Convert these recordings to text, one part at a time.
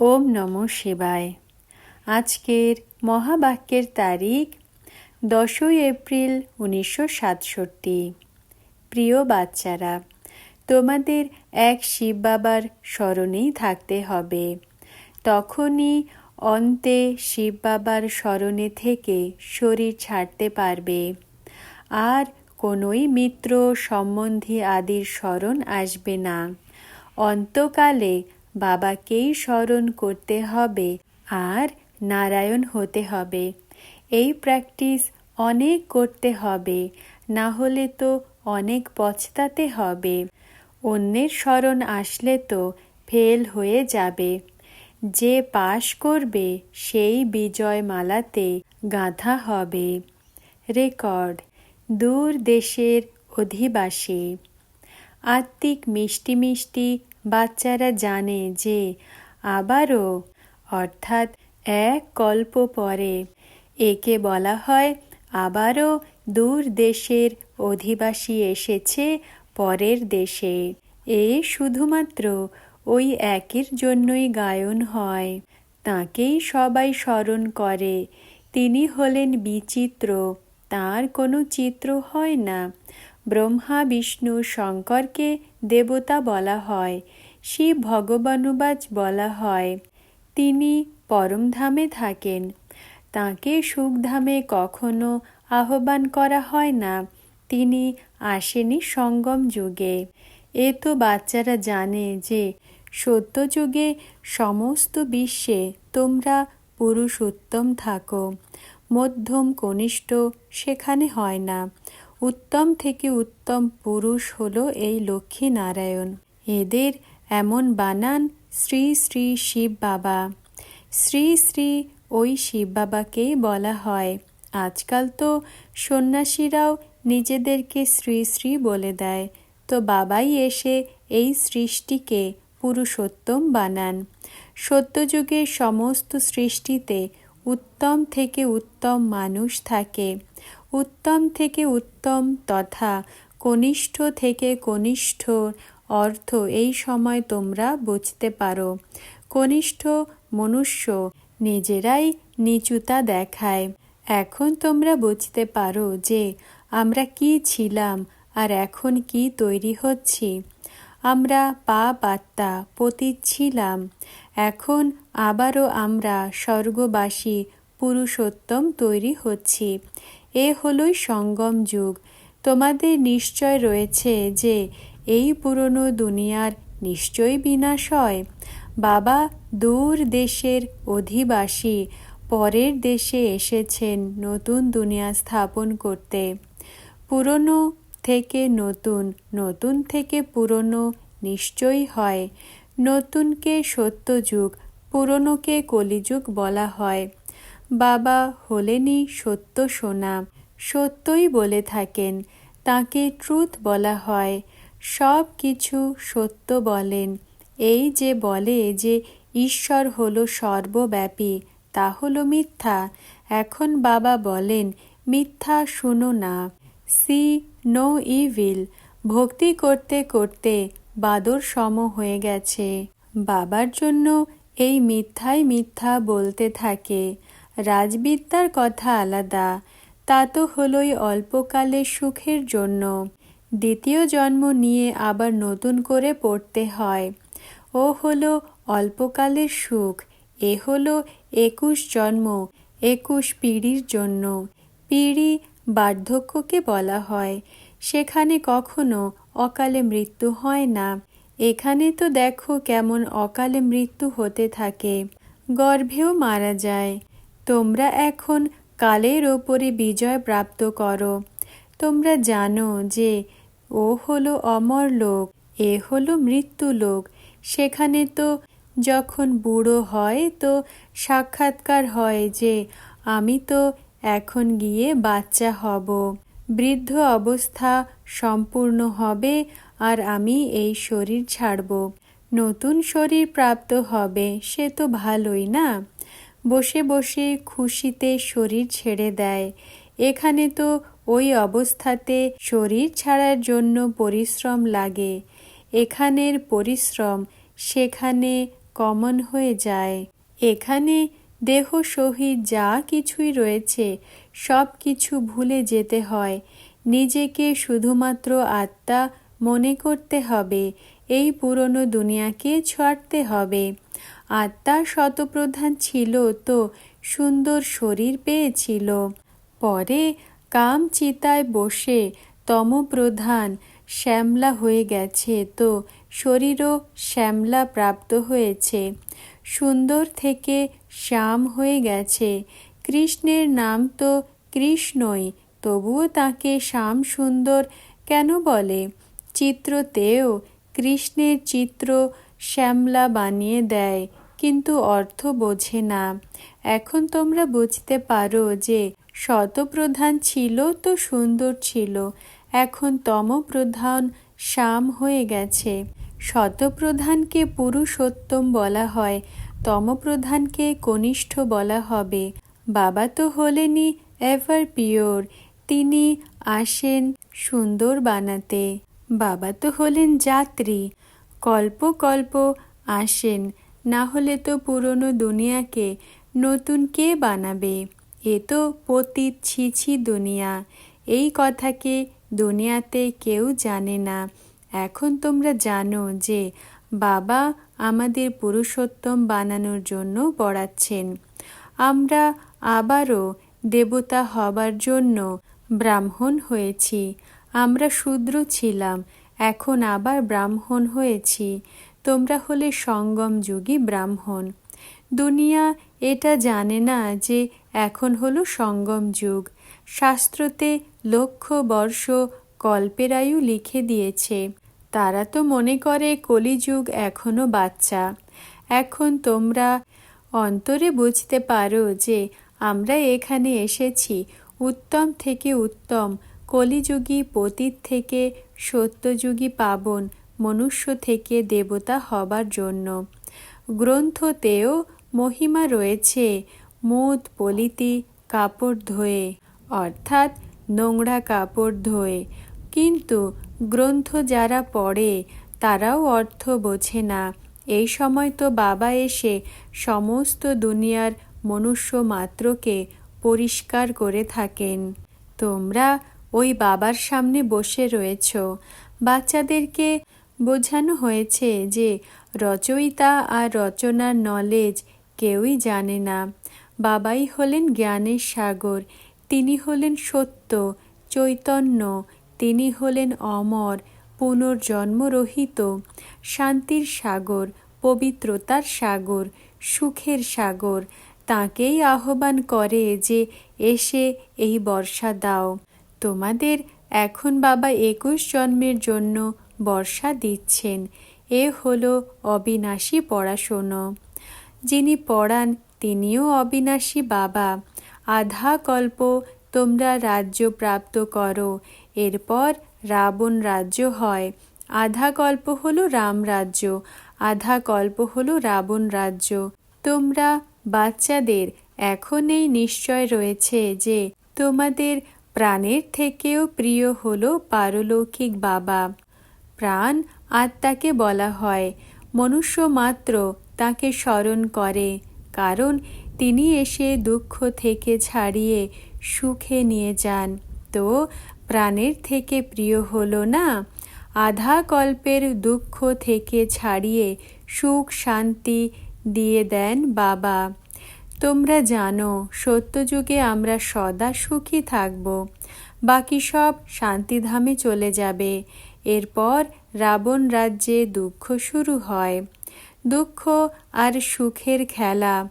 ওম নম শিবায়। আজকের মহাবাক্যের তারিখ দশই এপ্রিল উনিশশো সাতষট্টি। প্রিয় বাচ্চারা, তোমাদের এক শিব বাবার স্মরণেই থাকতে হবে। তখনই অন্তে শিব বাবার স্মরণে থেকে শরীর ছাড়তে পারবে। আর কোনোই মিত্র সম্বন্ধী আদির স্মরণ আসবে না। অন্তকালে বাবাকেই স্মরণ করতে হবে আর নারায়ণ হতে হবে। এই প্র্যাকটিস অনেক করতে হবে, না হলে তো অনেক পছতাতে হবে। অন্যের স্মরণ আসলে তো ফেল হয়ে যাবে। যে পাশ করবে, সেই বিজয় মালাতে গাঁথা হবে। রেকর্ড দূর দেশের অধিবাসী। আত্মিক মিষ্টি মিষ্টি বাচ্চারা জানে যে আবারও অর্থাৎ এক কল্প পরে একে বলা হয় আবারও দূর দেশের অধিবাসী এসেছে পরের দেশে। এ শুধুমাত্র ওই একের জন্যই গায়ন হয়, তাকেই সবাই স্মরণ করে। তিনি হলেন বিচিত্র, তার কোনো চিত্র হয় না। ব্রহ্মা, বিষ্ণু, শঙ্করকে দেবতা বলা হয়, শিব ভগবানুবাজ বলা হয়। তিনি পরমধামে থাকেন। তাকে সুখধামে কখনো আহ্বান করা হয় না। তিনি আসেনি সঙ্গম যুগে। এ তো বাচ্চারা জানে যে সত্যযুগে সমস্ত বিশ্বে তোমরা পুরুষোত্তম থাকো, মধ্যম কনিষ্ঠ সেখানে হয় না। উত্তম থেকে উত্তম পুরুষ হল এই লক্ষ্মী নারায়ণ এদের এমন বানান, শ্রী শ্রী শিব বাবা। শ্রী শ্রী ওই শিব বাবাকেই বলা হয়। আজকাল তো সন্ন্যাসীরাও নিজেদেরকে শ্রী শ্রী বলে দেয়। তো বাবাই এসে এই সৃষ্টিকে পুরুষোত্তম বানান। সত্যযুগের সমস্ত সৃষ্টিতে উত্তম থেকে উত্তম মানুষ থাকে। উত্তম থেকে উত্তম তথা কনিষ্ঠ থেকে কনিষ্ঠ অর্থ এই সময় তোমরা বুঝতে পারো। কনিষ্ঠ মনুষ্য নিজেরাই নিচুতা দেখায়। এখন তোমরা বুঝতে পারো যে আমরা কি ছিলাম আর এখন কি তৈরি হচ্ছি। আমরা পা পাত্তা পতীত ছিলাম। এখন আবারও আমরা স্বর্গবাসী পুরুষোত্তম তৈরি হচ্ছি। এ হলোই সঙ্গম যুগ। তোমাদের নিশ্চয় রয়েছে যে, এই পুরনো দুনিয়ার নিশ্চয়ই বিনাশ হয়। বাবা দূর দেশের অধিবাসী, পরের দেশে এসেছেন নতুন দুনিয়া স্থাপন করতে। পুরনো থেকে নতুন নতুন থেকে পুরনো নিশ্চয়ই হয়। নতুনকে সত্যযুগ, পুরনোকে কলিযুগ বলা হয়। বাবা হলেনই সত্য সোনা। সত্যই বলে থাকেন, তাকে ট্রুথ বলা হয়। সব কিছু সত্য বলেন। এই যে বলে যে ঈশ্বর হলো সর্বব্যাপী, তা হলো মিথ্যা। এখন বাবা বলেন, মিথ্যা শুনো না। See, no evil. ভক্তি করতে করতে বাদর সম হয়ে গেছে। বাবার জন্য এই মিথ্যাই মিথ্যা বলতে থাকে। রাজবিদ্যার কথা আলাদা। তা তো হলোই অল্পকালের সুখের জন্য। দ্বিতীয় জন্ম নিয়ে আবার নতুন করে পড়তে হয়। ও হলো অল্পকালের সুখ। এ হলো একুশ জন্ম, একুশ পিঢ়ির জন্য। পিঢ়ি বার্ধক্যকে বলা হয়। সেখানে কখনো অকালে মৃত্যু হয় না। এখানে তো দেখো কেমন অকালে মৃত্যু হতে থাকে। গর্ভেও মারা যায়। তোমরা এখন কালের ওপরে বিজয় প্রাপ্ত করো। তোমরা জানো যে ও হলো অমর লোক, এ হলো মৃত্যু লোক। সেখানে তো যখন বুড়ো হয় তো সাক্ষাৎকার হয় যে আমি তো এখন গিয়ে বাচ্চা হব। বৃদ্ধ অবস্থা সম্পূর্ণ হবে আর আমি এই শরীর ছাড়ব। নতুন শরীর প্রাপ্ত হবে, সে তো ভালোই না? বসে বসে খুশিতে শরীর ছেড়ে দেয়। এখানে তো ওই অবস্থাতে শরীর ছাড়ার জন্য পরিশ্রম লাগে। এখানের পরিশ্রম সেখানে কমন হয়ে যায়। এখানে দেহ সহিত যা কিছুই রয়েছে, সব কিছু ভুলে যেতে হয়। নিজেকে শুধুমাত্র আত্মা মনে করতে হবে, এই পুরনো দুনিয়াকে ছাড়তে হবে। আত্মা শতপ্রধান ছিল তো, সুন্দর শরীর পেয়েছিল। পরে কাম চিতায় বসে তমপ্রধান শ্যামলা হয়ে গেছে তো, শরীরও শ্যামলা প্রাপ্ত হয়েছে। সুন্দর থেকে শ্যাম হয়ে গেছে। কৃষ্ণের নাম তো কৃষ্ণই, তবুও তাকে শ্যাম সুন্দর কেন বলে? চিত্রতেও কৃষ্ণের চিত্র শ্যামলা বানিয়ে দেয়। কিন্তু অর্থ বোঝে না। এখন তোমরা বুঝতে পারো যে শতপ্রধান ছিল তো সুন্দর ছিল। এখন তমপ্রধান শ্যাম হয়ে গেছে। শতপ্রধানকে পুরুষোত্তম বলা হয়, তমপ্রধানকে কনিষ্ঠ বলা হবে। বাবা তো হলেনই এভার পিওর, তিনি আসেন সুন্দর বানাতে। বাবা তো হলেন যাত্রী, কল্প কল্প আসেন। না হলে তো পুরনো দুনিয়াকে নতুন কে বানাবে? এ তো পতীত ছিছি দুনিয়া। এই কথাকে দুনিয়াতে কেউ জানে না। এখন তোমরা জানো যে বাবা আমাদের পুরুষোত্তম বানানোর জন্য পড়াচ্ছেন। আমরা আবারও দেবতা হবার জন্য ব্রাহ্মণ হয়েছি। আমরা শূদ্র ছিলাম, এখন আবার ব্রাহ্মণ হয়েছি। তোমরা হলে সঙ্গম যুগী ব্রাহ্মণ। দুনিয়া এটা জানে না যে এখন হলো সঙ্গম যুগ। শাস্ত্রতে লক্ষ বর্ষ কল্পের আয়ু লিখে দিয়েছে, তারা তো মনে করে কলিযুগ এখনও বাচ্চা। এখন তোমরা অন্তরে বুঝতে পারো যে আমরা এখানে এসেছি উত্তম থেকে উত্তম, কলিযুগী পতীত থেকে সত্যযুগী পাবন মনুষ্য থেকে দেবতা হবার জন্য। গ্রন্থতেও মহিমা রয়েছে, মুদ, পলিতি, কাপড় ধোয়ে, অর্থাৎ নোংরা কাপড় ধোয়ে। কিন্তু গ্রন্থ যারা পড়ে, তারাও অর্থ বোঝে না। এই সময় তো বাবা এসে সমস্ত দুনিয়ার মনুষ্য মাত্রকে পরিষ্কার করে থাকেন। তোমরা ওই বাবার সামনে বসে রয়েছ। বাচ্চাদেরকে বোঝানো হয়েছে যে রচয়িতা আর রচনার নলেজ কেউই জানে না। বাবাই হলেন জ্ঞানের সাগর, তিনি হলেন সত্য, চৈতন্য, তিনি হলেন অমর, পুনর্জন্মরহিত। শান্তির সাগর, পবিত্রতার সাগর, সুখের সাগর, তাকেই আহ্বান করে যে এসে এই বর্ষা দাও। তোমাদের এখন বাবা একুশ জন্মের জন্য বর্ষা দিচ্ছেন। এ হলো অবিনাশী পড়াশোনা। যিনি পড়ান, তিনিও অবিনাশী বাবা। আধা কল্প তোমরা রাজ্য প্রাপ্ত করো। এরপর রাবণ রাজ্য হয়। আধা কল্প হলো রাম রাজ্য, আধা কল্প হলো রাবণ রাজ্য। তোমরা বাচ্চাদের এখন এই নিশ্চয় রয়েছে যে, তোমাদের প্রাণের থেকেও প্রিয় হলো পারলৌকিক বাবা। প্রাণ আত্মাকে বলা হয়। মনুষ্য মাত্র তাকে স্মরণ করে, কারণ তিনি এসে দুঃখ থেকে ছাড়িয়ে সুখে নিয়ে যান। তো প্রাণের থেকে প্রিয় হলো না? আধা কল্পের দুঃখ থেকে ছাড়িয়ে সুখ শান্তি দিয়ে দেন বাবা। তোমরা জানো, সত্যযুগে আমরা সদা সুখী থাকব। বাকি সব শান্তিধামে চলে যাবে। এরপর রাবণ রাজ্যে দুঃখ শুরু হয়। দুঃখ আর সুখের খেলা।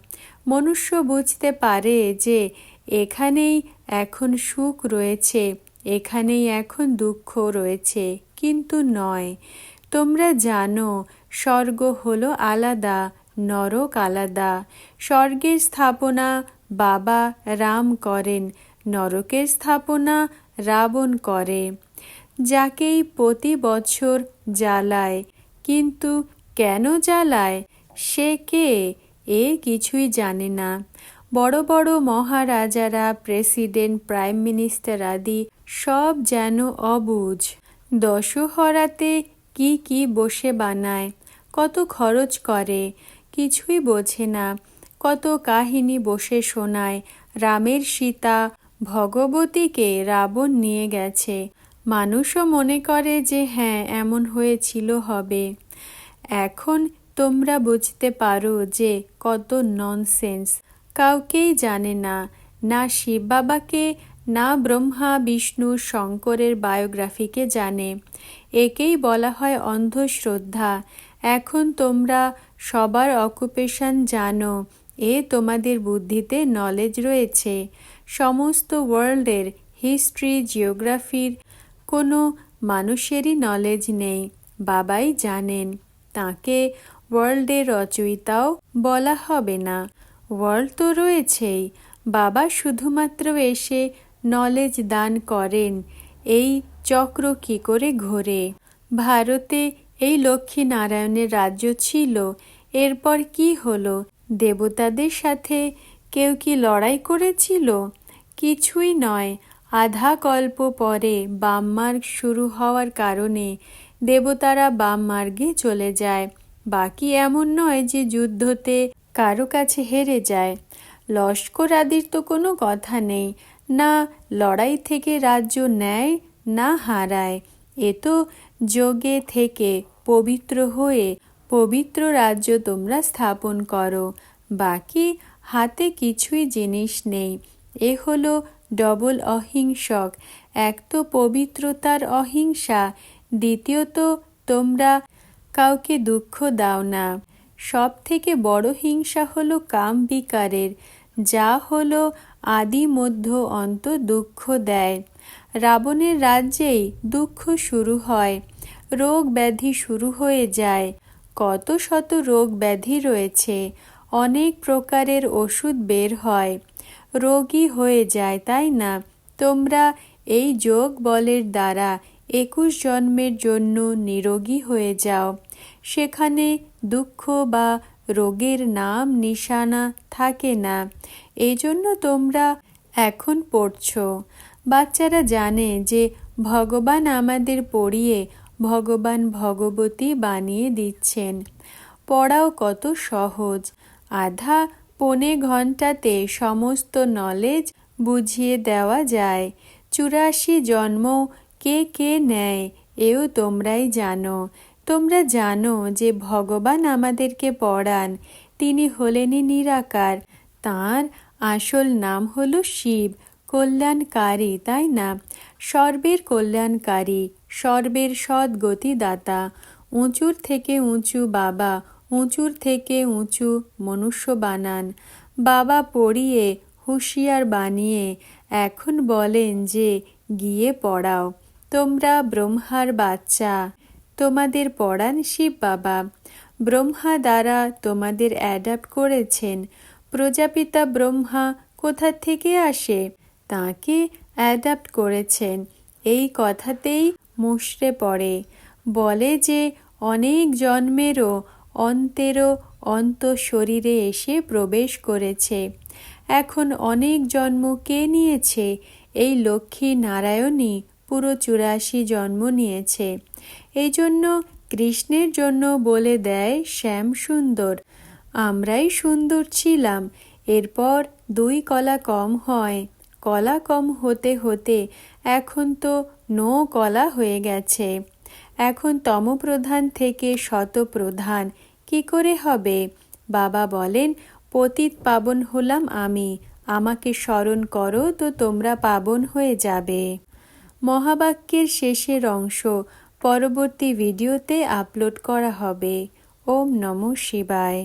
মনুষ্য বুঝতে পারে যে এখানেই এখন সুখ রয়েছে, এখানেই এখন দুঃখ রয়েছে, কিন্তু নয়। তোমরা জানো, স্বর্গ হলো আলাদা, নরক আলাদা। স্বর্গের স্থাপনা বাবা রাম করেন, নরকের স্থাপনা রাবণ করে। যাকেই প্রতি বছর জ্বালায়। কিন্তু কেন জ্বালায়? সে কে? এ কিছুই জানে না। বড় বড় মহারাজারা, প্রেসিডেন্ট, প্রাইম মিনিস্টার আদি সব যেন অবুঝ। দশহরাতে কি কি বসে বানায়, কত খরচ করে, কিছুই বোঝে না। কত কাহিনী বসে শোনায়, রামের সীতা ভগবতীকে রাবণ নিয়ে গেছে। মানুষও মনে করে যে হ্যাঁ এমন হয়েছিল হবে। এখন তোমরা বুঝতে পারো যে কত ননসেন্স কাউকেই জানে না না শিব বাবাকে, না ব্রহ্মা, বিষ্ণু, শঙ্করের বায়োগ্রাফিকে জানে। একেই বলা হয় অন্ধশ্রদ্ধা। এখন তোমরা সবার অকুপেশন জানো, এ তোমাদের বুদ্ধিতে নলেজ রয়েছে। সমস্ত ওয়ার্ল্ডের হিস্ট্রি জিওগ্রাফির কোনো মানুষেরই নলেজ নেই। বাবাই জানেন, তাকে ওয়ার্ল্ডের রচয়িতাও বলা হবে না। ওয়ার্ল্ড তো রয়েছেই, বাবা শুধুমাত্র এসে নলেজ দান করেন, এই চক্র কি করে ঘোরে? ভারতে এই লক্ষ্মী নারায়ণের রাজ্য ছিল, এরপর কি হলো? দেবতাদের সাথে কেউ কি লড়াই করেছিল? কিছুই নয় আধা কল্প পরে বামমার্গ শুরু হওয়ার কারণে দেবতারা বাম মার্গে চলে যায়। বাকি এমন নয় যে যুদ্ধতে কারও কাছে হেরে যায়। লস্কর আদির তো কোনো কথা নেই। না লড়াই থেকে রাজ্য নেয়, না হারায়। এ তো যোগে থেকে পবিত্র হয়ে পবিত্র রাজ্য তোমরা স্থাপন করো। বাকি হাতে কিছুই জিনিস নেই। এ হলো ডবল অহিংসক। এক তো পবিত্রতার অহিংসা দ্বিতীয়ত তোমরা কাউকে দুঃখ দাও না। সব থেকে বড় হিংসা হলো কাম বিকারের, যা হলো আদি মধ্য অন্ত দুঃখ দেয়। রাবণের রাজ্যেই দুঃখ শুরু হয়, রোগ ব্যাধি শুরু হয়ে যায়। কত শত রোগ ব্যাধি রয়েছে, অনেক প্রকারের ওষুধ বের হয়। রোগী হয়ে যায়, তাই না? তোমরা এই যোগ বলের দ্বারা একুশ জন্মের জন্য নিরোগী হয়ে যাও। সেখানে দুঃখ বা রোগের নাম নিশানা থাকে না। এই জন্য তোমরা এখন পড়ছ। বাচ্চারা জানে যে ভগবান আমাদের পড়িয়ে ভগবান ভগবতী বানিয়ে দিচ্ছেন। পড়াও কত সহজ। আধা পনে ঘন্টাতে সমস্ত নলেজ বুঝিয়ে দেওয়া যায়। চুরাশি জন্ম কে কে নেয়, এও তোমরাই জানো। তোমরা জানো যে ভগবান আমাদেরকে পড়ান, তিনি হলেনই নিরাকার। তার আসল নাম হলো শিব, কল্যাণকারী, তাই না? সর্বের কল্যাণকারী, সর্বের সদ্গতিদাতা, উঁচুর থেকে উঁচু বাবা উঁচুর থেকে উঁচু মনুষ্য বানান। বাবা পড়িয়ে, হুঁশিয়ার বানিয়ে এখন বলেন যে, গিয়ে পড়াও। তোমরা ব্রহ্মার বাচ্চা, তোমাদের পড়ান শিব বাবা। ব্রহ্মা দ্বারা তোমাদের অ্যাডাপ্ট করেছেন। প্রজাপিতা ব্রহ্মা কোথা থেকে আসে? তাকে অ্যাডাপ্ট করেছেন। এই কথাতেই মুশড়ে পড়ে। বলে যে, অনেক জন্মেরও অন্তেরও অন্ত শরীরে এসে প্রবেশ করেছে। এখন অনেক জন্ম কে নিয়েছে? এই লক্ষ্মী নারায়ণী পুরো চুরাশি জন্ম নিয়েছে। এই জন্য কৃষ্ণের জন্য বলে দেয় শ্যাম সুন্দর, আমরাই সুন্দর ছিলাম। এরপর দুই কলা কম হয়। কলা কম হতে হতে এখন তো নো কলা হয়ে গেছে। এখন তমপ্রধান থেকে শতপ্রধান। কি করে হবে? বাবা বলেন, পতিত পাবন হলাম আমি, আমাকে স্মরণ করো তো তোমরা পাবন হয়ে যাবে। মহাবাক্যের শেষের অংশ পরবর্তী ভিডিওতে আপলোড করা হবে। ওম নম শিবায়।